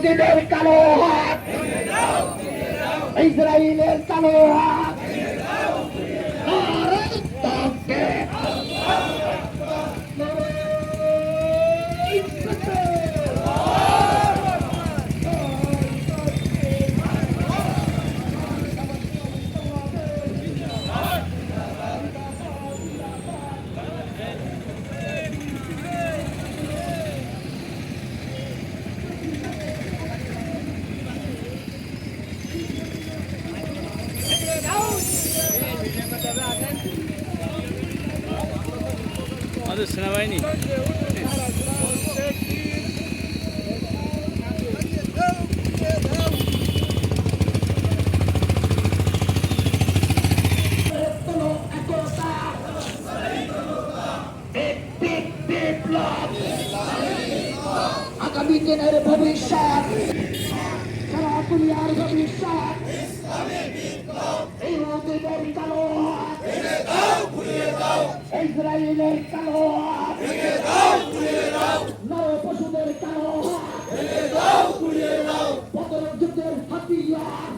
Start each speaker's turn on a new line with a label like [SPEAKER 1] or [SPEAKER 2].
[SPEAKER 1] ইহুদিদের কালো হাত। ইসরায়েলের কালো হাত নারে তাকবীর।
[SPEAKER 2] আমাদের সেনাবাহিনী।
[SPEAKER 1] আগামী দিনের ভবিষ্যৎ সারা দুনিয়ার ভবিষ্যৎ। ইহুদিদের কালো হাত ইসরায়েলের কালো হাত নর পশুদের কালো হাত পতন যুদ্ধের হাতিয়ার